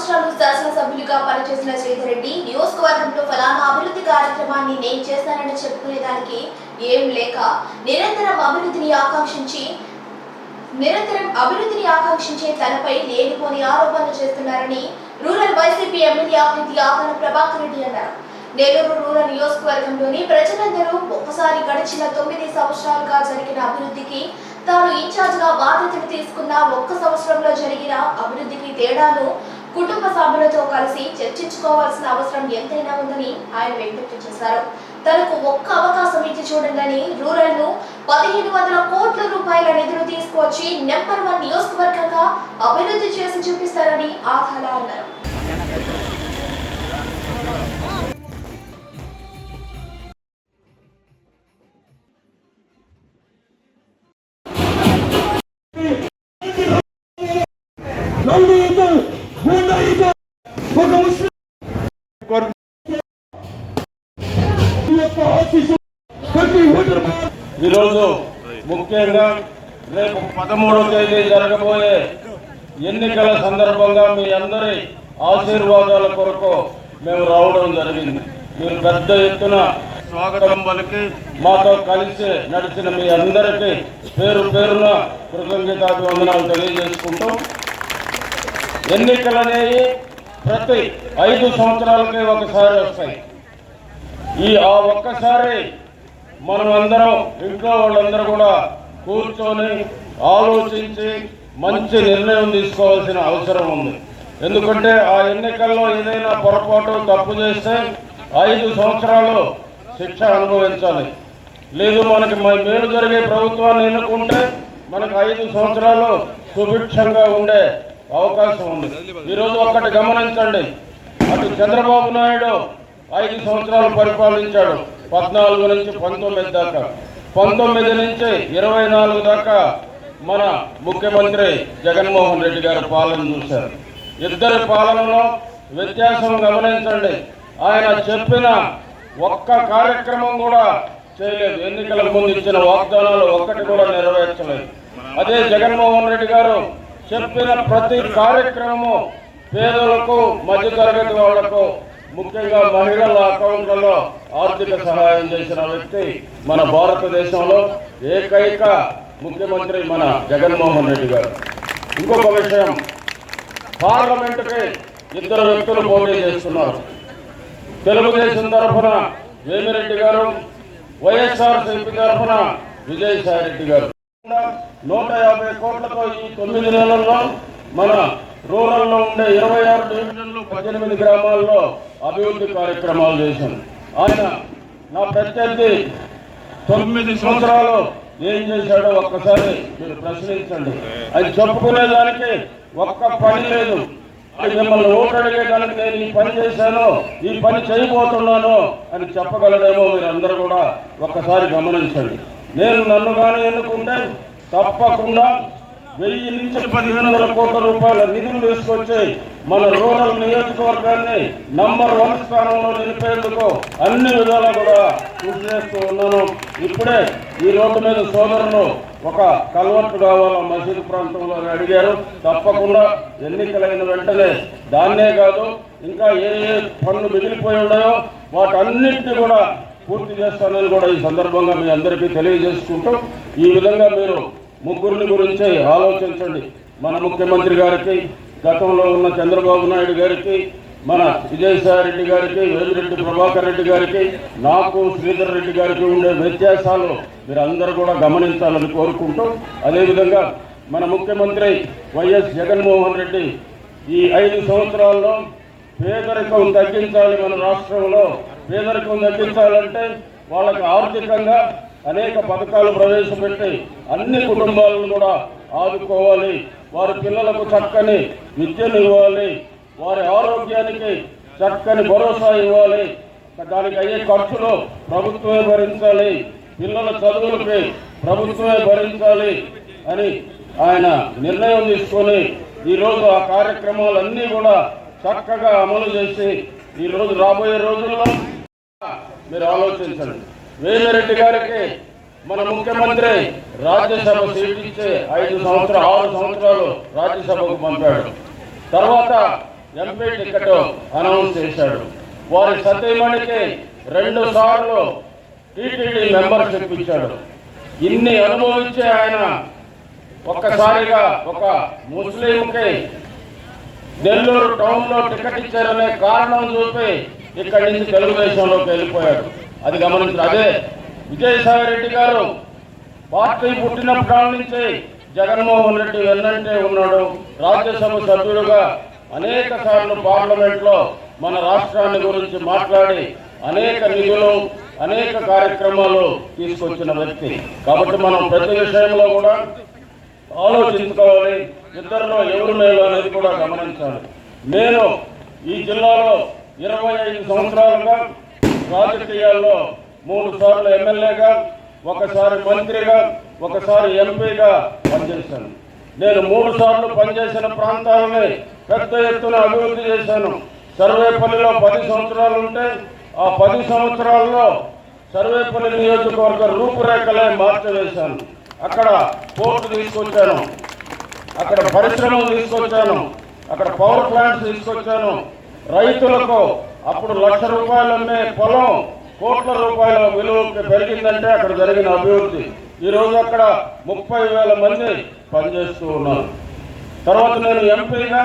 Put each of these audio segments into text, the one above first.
సంవత్సరాలు శాసనసభ్యులుగా పనిచేసిన శ్రీధరెడ్డి నియోజకవర్గంలో ఫలానా అభివృద్ధి కార్యక్రమాన్ని నేను చేస్తానని చెప్పుకునేదానికి ఏం లేక నిరంతరం అభివృద్ధిని ఆకాంక్షించి నిరంతరం అభివృద్ధిని ఆకాంక్షించే తనపై లేనిపోని ఆరోపణలు చేస్తున్నారని రూరల్ వైసీపీ ఎమ్మెల్యే అభ్యర్థి ఆకన ప్రభాకర్ రెడ్డి అన్నారు. నెల్లూరు రూరల్ నియోజకవర్గంలోని ప్రజలందరూ ఒక్కసారి గడిచిన తొమ్మిది సంవత్సరాలుగా జరిగిన అభివృద్ధికి తాను ఇన్ఛార్జ్గా బాధ్యతలు తీసుకున్న ఒక్క సంవత్సరంలో జరిగిన అభివృద్ధికి తేడాను కుటుంబ సభ్యులతో కలిసి చర్చించుకోవాల్సిన అవసరం ఎంతైనా ఉందని ఆయన విజ్ఞప్తి చేశారు. తనకు ఒక్క అవకాశం ఇచ్చి చూడండి రూరల్ను పదిహేను వందల కోట్ల రూపాయల నిధులు తీసుకువచ్చి నెంబర్ వన్ నియోజకవర్గంగా అభివృద్ధి చేసి చూపిస్తారని ఆధాల అన్నారు. ఈరోజు ముఖ్యంగా రేపు పదమూడవ తేదీ జరగబోయే ఎన్నికల సందర్భంగా మీ అందరి ఆశీర్వాదాల కొరకు మేము రావడం జరిగింది. మీరు పెద్ద ఎత్తున స్వాగతం పలికి మాతో కలిసి నడిచిన మీ అందరికీ పేరు పేరున కృతజ్ఞతాభివందనాలు తెలియజేసుకుంటూ ఎన్నికలనేవి ప్రతి ఐదు సంవత్సరాలకి ఒకసారి వస్తాయి. ఈ ఆ ఒక్కసారి మనం అందరం ఇంట్లో వాళ్ళందరూ కూడా కూర్చొని ఆలోచించి మంచి నిర్ణయం తీసుకోవాల్సిన అవసరం ఉంది. ఎందుకంటే ఆ ఎన్నికల్లో ఏదైనా పొరపాటు తప్పు చేస్తే ఐదు సంవత్సరాలు శిక్ష అనుభవించాలి. లేదు మనకి మేలు జరిగే ప్రభుత్వాన్ని ఎన్నుకుంటే మనకు ఐదు సంవత్సరాలు సుభిక్షంగా ఉండే అవకాశం ఉంది. ఈరోజు ఒక్కటి గమనించండి. అటు చంద్రబాబు నాయుడు ఐదు సంవత్సరాలు పరిపాలించాడు. పద్నాలుగు నుంచి పంతొమ్మిది దాకా. పంతొమ్మిది నుంచి ఇరవై నాలుగు దాకా మన ముఖ్యమంత్రి జగన్మోహన్ రెడ్డి గారి పాలన చూశారు. ఇద్దరి పాలనలో వ్యత్యాసం గమనించండి. ఆయన చెప్పిన ఒక్క కార్యక్రమం కూడా చేయలేదు. ఎన్నికల ముందు ఇచ్చిన వాగ్దానాలు ఒక్కటి కూడా నెరవేర్చలేదు. అదే జగన్మోహన్ రెడ్డి గారు చెప్పిన ప్రతి కార్యక్రమము పేదలకు మధ్యతరగతి వాళ్ళకు ముఖ్యంగా మహిళల అకౌంట్లలో ఆర్థిక సహాయం చేసిన వ్యక్తి మన భారతదేశంలో ఏకైక ముఖ్యమంత్రి మన జగన్మోహన్ రెడ్డి గారు. ఇంకొక విషయం పార్లమెంటుకి ఇద్దరు వ్యక్తులు పోటీ చేస్తున్నారు. తెలుగుదేశం తరఫున వేమిరెడ్డి గారు వైఎస్ఆర్ సిపి తరఫున విజయసాయి రెడ్డి గారు. నూట యాభై కోట్లతో ఈ తొమ్మిది నెలల్లో మన రూరల్లో ఉండే ఇరవై ఆరు డివిజన్లు పద్దెనిమిది గ్రామాల్లో అభివృద్ధి కార్యక్రమాలు చేశాను ఆయన నా ప్రత్యర్థి తొమ్మిది సంవత్సరాలు ఏం చేశాడో ఒక్కసారి మీరు ప్రశ్నించండి. అది చెప్పుకునేదానికి ఒక్క పని లేదు. అది మిమ్మల్ని ఓటు అడిగేదానికి నేను ఈ పని చేశాను ఈ పని చేయబోతున్నాను అని చెప్పగలడేమో మీరు అందరూ కూడా ఒక్కసారి గమనించండి. నేను నన్ను కానీ ఎన్నుకుంటే తప్పకుండా వెయ్యి నుంచి పదిహేను వందల కోట్ల రూపాయల నిధులు తీసుకొచ్చి మన రూరల్ నియోజకవర్గాన్ని నంబర్ వన్ స్థానంలో నిలిపేందుకు అన్ని విధాలా కూడా కృషి చేస్తూ ఉన్నాను. ఇప్పుడే ఈ రోడ్డు మీద సోదరులు ఒక కల్వర్ట్ కావాలా మసీదు ప్రాంతంలో అడిగారు. తప్పకుండా ఎన్నికలైన వెంటనే దాన్నే కాదు ఇంకా ఏ ఏ పనులు మిగిలిపోయి ఉన్నాయో వాటన్నిటిని కూడా పూర్తి చేస్తానని కూడా ఈ సందర్భంగా మీ అందరికీ తెలియజేసుకుంటూ ఈ విధంగా మీరు ముగ్గురిని గురించి ఆలోచించండి. మన ముఖ్యమంత్రి గారికి గతంలో ఉన్న చంద్రబాబు నాయుడు గారికి మన విజయసాయి రెడ్డి గారికి వేదిరెడ్డి ప్రభాకర్ రెడ్డి గారికి నాకు శ్రీధర్ రెడ్డి గారికి ఉండే వ్యత్యాసాలు మీరు అందరూ కూడా గమనించాలని కోరుకుంటూ అదేవిధంగా మన ముఖ్యమంత్రి వైఎస్ జగన్మోహన్ రెడ్డి ఈ ఐదు సంవత్సరాల్లో పేదరికం తగ్గించాలి మన రాష్ట్రంలో. పేదరికం తగ్గించాలంటే వాళ్ళకి ఆర్థికంగా అనేక పథకాలు ప్రవేశపెట్టి అన్ని కుటుంబాలను కూడా ఆదుకోవాలి. వారి పిల్లలకు చక్కని విద్యను ఇవ్వాలి వారి ఆరోగ్యానికి చక్కని భరోసా ఇవ్వాలి. దానికి అయ్యే ఖర్చులు ప్రభుత్వమే భరించాలి. పిల్లల చదువులకి ప్రభుత్వమే భరించాలి అని ఆయన నిర్ణయం తీసుకొని ఈరోజు ఆ కార్యక్రమాలన్నీ కూడా చక్కగా అమలు చేసి ఈరోజు రాబోయే రోజుల్లో మీరు ఆలోచించండి. వేమిరెడ్డి గారికి మన ముఖ్యమంత్రి రాజ్యసభ సీట్ ఇచ్చి ఐదు సంవత్సరాలు ఆరు సంవత్సరాలు రాజ్యసభకు పంపాడు. తర్వాత ఎంపీ టికెట్ అనౌన్స్ చేశాడు. వారి సతీమణికి రెండు సార్లు టీటీడీ మెంబర్షిప్ ఇచ్చాడు. ఇన్ని అనుభవించే ఆయన ఒక్కసారిగా ఒక ముస్లింకి నెల్లూరు టౌన్లో టికెట్ ఇచ్చారనే కారణం చూపి ఇక్కడి నుంచి తెలుగుదేశంలోకి వెళ్ళిపోయాడు. అది గమనించారు అదే విజయసాయి రెడ్డి గారు పార్టీ పుట్టినప్పటి నుంచి జగన్మోహన్ రెడ్డి వెన్నంటే ఉన్నాడు. రాజ్యసభ సభ్యుడుగా అనేక సార్లు పార్లమెంట్లో మన రాష్ట్రాన్ని గురించి మాట్లాడి అనేక నిధులు అనేక కార్యక్రమాలు తీసుకొచ్చిన వ్యక్తి. కాబట్టి మనం ప్రతి విషయంలో కూడా ఆలోచించుకోవాలి. ఇద్దరిలో ఎవరు మేలు అనేది కూడా గమనించాలి. నేను ఈ జిల్లాలో ఇరవై ఐదు సంవత్సరాలుగా రాజకీయాల్లో మూడు సార్లు ఎమ్మెల్యేగా ఒకసారి మంత్రిగా ఒకసారి ఎంపీగా పనిచేశాను. నేను మూడు సార్లు పనిచేసిన ప్రాంతాలని పెద్ద ఎత్తున అభివృద్ధి చేశాను. సర్వేపల్లిలో పది సంవత్సరాలు ఉంటే ఆ పది సంవత్సరాల్లో సర్వేపల్లి నియోజకవర్గ రూపురేఖలే మార్చివేశాను. అక్కడ పోర్టు తీసుకొచ్చాను. అక్కడ పరిశ్రమలు తీసుకొచ్చాను. అక్కడ పవర్ ప్లాంట్స్ తీసుకొచ్చాను. రైతులకు అప్పుడు లక్ష రూపాయలు అమ్మే పొలం కోట్ల రూపాయల విలువ పెరిగిందంటే అక్కడ జరిగిన అభివృద్ధి. ఈరోజు అక్కడ ముప్పై వేల మంది పనిచేస్తూ ఉన్నారు. తర్వాత నేను ఎంపీగా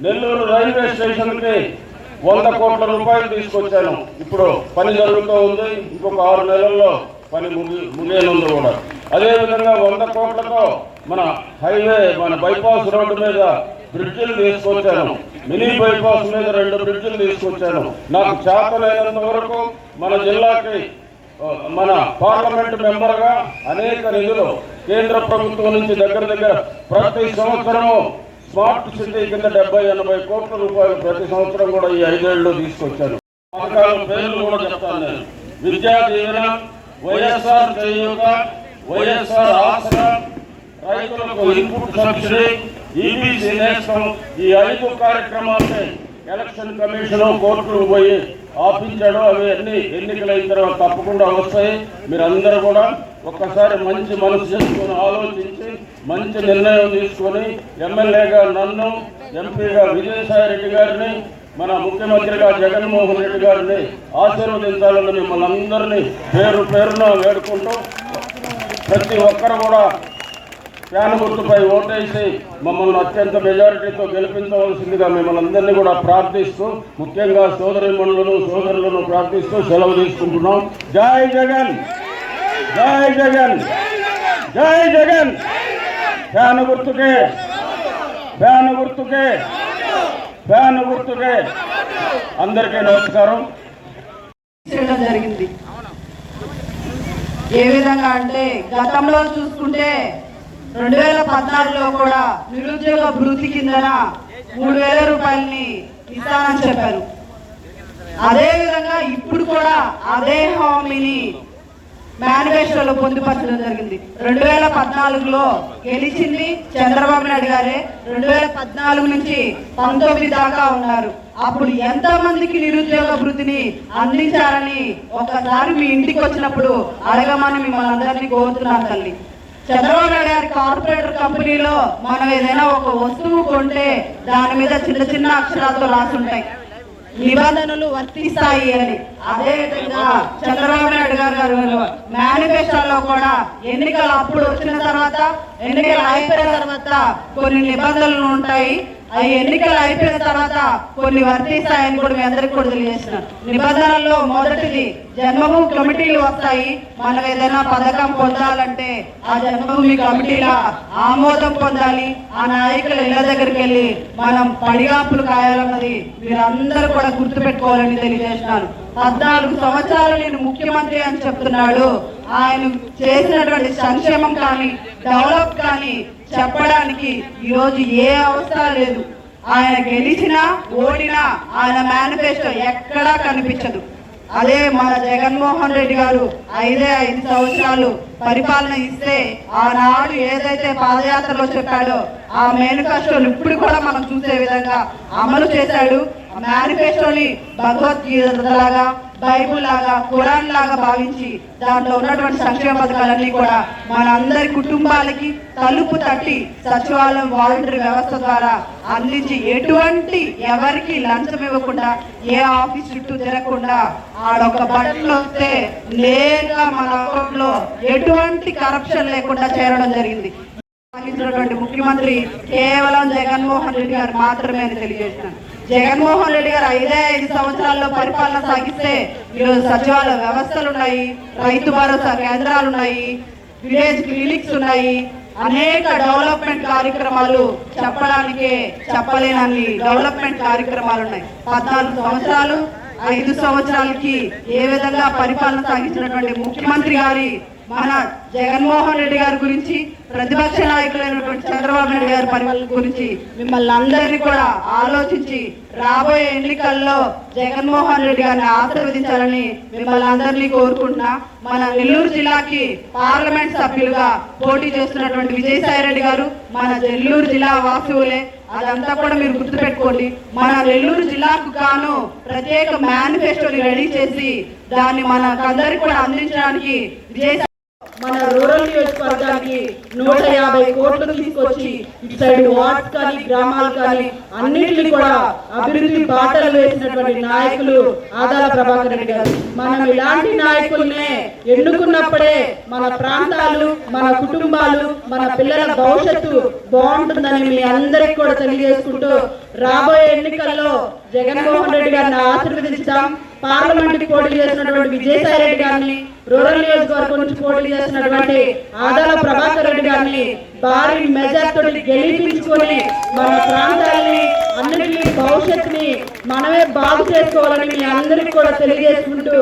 నెల్లూరు రైల్వే స్టేషన్కి వంద కోట్ల రూపాయలు తీసుకొచ్చాను. ఇప్పుడు పని జరుగుతూ ఉంది. ఇంకొక ఆరు నెలల్లో పని ముగి ముగియనుంది కూడా. అదేవిధంగా వంద కోట్లతో మన హైవే మన బైపాస్ రోడ్డు మీద బ్రిడ్జిలు తీసుకొచ్చాను. మినీ బైపాస్ మీద రెండు బ్రిడ్జిలు తీసుకొచ్చాను. నాకు చేతనైనంత వరకు మన జిల్లాకి మన పార్లమెంట్ మెంబర్గా అనేక నిధులు కేంద్ర ప్రభుత్వం నుంచి దగ్గర దగ్గర ప్రతి సంవత్సరము స్మార్ట్ సిటీ కింద డెబ్బై ఎనభై కోట్ల రూపాయలు ప్రతి సంవత్సరం కూడా ఈ ఐదేళ్ళు తీసుకొచ్చాను. పథకాల పేర్లు కూడా చెప్తాను నేను. విద్యా దీవెన వైఎస్ఆర్ చేయూత వైఎస్ఆర్ ఆసరా రైతులకు ఇన్పుట్ సబ్సిడీ ఈబీసీ నేస్తం ఈ ఐదు కార్యక్రమాలకి ఎలక్షన్ కమిషన్ కోర్టులు పోయి ఆపించాడు అవి అన్ని ఎన్నికలైన తర్వాత తప్పకుండా వస్తాయి. మీరందరూ కూడా ఒక్కసారి మంచి మనసు చేసుకొని ఆలోచించి మంచి నిర్ణయం తీసుకొని ఎమ్మెల్యేగా నన్ను ఎంపీగా విజయసాయి రెడ్డి గారిని మన ముఖ్యమంత్రిగా జగన్మోహన్ రెడ్డి గారిని ఆశీర్వదించాలని మిమ్మల్ని అందరినీ పేరు పేరున వేడుకుంటూ ప్రతి ఒక్కరు కూడా ఫ్యాన్ గుర్తుపై ఓటేసి మమ్మల్ని అత్యంత మెజారిటీతో గెలిపించవలసిందిగా మిమ్మల్ని అందరినీ కూడా ప్రార్థిస్తూ ముఖ్యంగా సోదరి మనులను సోదరులను ప్రార్థిస్తూ సెలవు తీసుకుంటున్నాం. జై జగన్! జై జగన్! జై జగన్! ఫ్యాన్ గుర్తుకే! ఫ్యాన్ గుర్తుకే! ఫ్యాన్ గుర్తుకే! అందరికీ నమస్కారం. జరిగింది. ఏ విధంగా అంటే గతంలో చూసుకుంటే రెండు వేల పద్నాలుగులో కూడా నిరుద్యోగ భృతి కిందన మూడు వేల రూపాయలని ఇస్తానని చెప్పారు. అదే విధంగా ఇప్పుడు కూడా అదే హామీని మేనిఫెస్టోలో పొందుపరచడం జరిగింది. రెండు వేల పద్నాలుగులో గెలిచింది చంద్రబాబు నాయుడు గారే. రెండు వేల పద్నాలుగు నుంచి పంతొమ్మిది దాకా ఉన్నారు. అప్పుడు ఎంత మందికి నిరుద్యోగ భృతిని అందించారని ఒకసారి మీ ఇంటికి వచ్చినప్పుడు అడగమని మిమ్మల్ని అందరినీ కోరుతున్నాను తల్లి. చంద్రబాబు నాయుడు గారి కార్పొరేటర్ కంపెనీలో మనం ఏదైనా ఒక వస్తువు కొంటే దాని మీద చిన్న చిన్న అక్షరాలతో రాసి ఉంటాయి నిబంధనలు వర్తిస్తాయి అని. అదే విధంగా చంద్రబాబు నాయుడు గారు గారు మేనిఫెస్టోలో కూడా ఎన్నికలు అప్పుడు వచ్చిన తర్వాత ఎన్నికలు అయిపోయిన తర్వాత కొన్ని నిబంధనలు ఉంటాయి. ఆ ఎన్నికలు అయిపోయిన తర్వాత కొన్ని వర్తిస్తాయని కూడా మీ అందరికి కూడా తెలియజేసిన నిబంధనల్లో మొదటిది జన్మభూమి కమిటీలు వస్తాయి. మనం ఏదైనా పథకం పొందాలంటే ఆ జన్మభూమి కమిటీల ఆమోదం పొందాలి. ఆ నాయకుల ఇళ్ళ దగ్గరికి వెళ్ళి మనం పడిగాపులు కాయాలన్నది మీరందరూ కూడా గుర్తుపెట్టుకోవాలని తెలియజేసినాను పద్నాలుగు సంవత్సరాలు నేను ముఖ్యమంత్రి అని చెప్తున్నాడు. ఆయన చేసినటువంటి సంక్షేమం కానీ డెవలప్ కానీ చెప్పడానికి ఈరోజు ఏ అవసరం లేదు. ఆయన గెలిచినా ఓడినా ఆయన మేనిఫెస్టో ఎక్కడా కనిపించదు. అదే మన జగన్మోహన్ రెడ్డి గారు ఐదే ఐదు సంవత్సరాలు పరిపాలన ఇస్తే ఆనాడు ఏదైతే పాదయాత్రలో చెప్పాడో ఆ మేనిఫెస్టోని ఇప్పుడు కూడా మనం చూసే విధంగా అమలు చేశాడు. మేనిఫెస్టోని భగవద్గీత లాగా బైబుల్ లాగా ఖురాన్ లాగా భావించి దాంట్లో ఉన్నటువంటి సంక్షేమ పథకాలన్నీ కూడా మనందరి కుటుంబాలకి తలుపు తట్టి సచివాలయం వాలంటరీ వ్యవస్థ ద్వారా అందించి ఎటువంటి ఎవరికి లంచం ఇవ్వకుండా ఏ ఆఫీస్ చుట్టూ తిరగకుండా ఆడొక బట్టలు వస్తే నేరుగా మన అకౌంట్లో ఎటువంటి కరప్షన్ లేకుండా చేరడం జరిగింది. ముఖ్యమంత్రి కేవలం జగన్మోహన్ రెడ్డి గారు మాత్రమే అని తెలియజేస్తున్నాను. జగన్మోహన్ రెడ్డి గారు ఐదే ఐదు సంవత్సరాల్లో పరిపాలన సాగిస్తే ఈరోజు సచివాలయ వ్యవస్థలు ఉన్నాయి రైతు భరోసా కేంద్రాలు ఉన్నాయి విలేజ్ క్లినిక్స్ ఉన్నాయి. అనేక డెవలప్మెంట్ కార్యక్రమాలు చెప్పడానికే చెప్పలేనన్ని డెవలప్మెంట్ కార్యక్రమాలు ఉన్నాయి. పద్నాలుగు సంవత్సరాలు ఐదు సంవత్సరాలకి ఏ విధంగా పరిపాలన సాగించినటువంటి ముఖ్యమంత్రి గారి మన జగన్మోహన్ రెడ్డి గారి గురించి ప్రతిపక్ష నాయకులైనటువంటి చంద్రబాబు నాయుడు గారి పరిపాలన గురించి మిమ్మల్ని అందరినీ కూడా ఆలోచించి రాబోయే ఎన్నికల్లో జగన్మోహన్ రెడ్డి గారిని ఆశీర్వదించాలని మిమ్మల్ని అందరినీ కోరుకుంటున్నా. మన నెల్లూరు జిల్లాకి పార్లమెంట్ సభ్యులుగా పోటీ చేస్తున్నటువంటి విజయసాయి రెడ్డి గారు మన నెల్లూరు జిల్లా వాసువులే. అదంతా కూడా మీరు గుర్తుపెట్టుకోండి. మన నెల్లూరు జిల్లాకు గాను ప్రత్యేక మేనిఫెస్టోని రెడీ చేసి దాన్ని మనకందరికి కూడా అందించడానికి విజయసాయి మన రూరల్ నియోజకవర్గానికి నూట యాభై కోట్లు తీసుకొచ్చి ఇటు సైడ్ వార్డ్స్ కానీ గ్రామాలు కానీ అన్నింటినీ కూడా అభివృద్ధి బాటలు వేసినటువంటి నాయకులు ఆదాల ప్రభాకర్ రెడ్డి గారు. మనం ఇలాంటి నాయకుల్నే ఎన్నుకున్నప్పుడే మన ప్రాంతాలు మన కుటుంబాలు మన పిల్లల భవిష్యత్తు బాగుంటుందని మీ అందరికి కూడా తెలియజేసుకుంటూ రాబోయే ఎన్నికల్లో జగన్మోహన్ రెడ్డి గారిని ఆశీర్వదించుదాం. పార్లమెంట్ పోటీ చేసినటువంటి విజయసాయి రెడ్డి గారిని రూరల్ నియోజకవర్గం నుంచి పోటీ చేస్తున్నటువంటి ఆదాల ప్రభాకర్ రెడ్డి గారిని భారీ మెజార్టీ గెలిపించుకొని మన ప్రాంతాలని అన్నింటినీ భవిష్యత్తుని మనమే బాగు చేసుకోవాలని మీ అందరికీ కూడా తెలియజేసుకుంటూ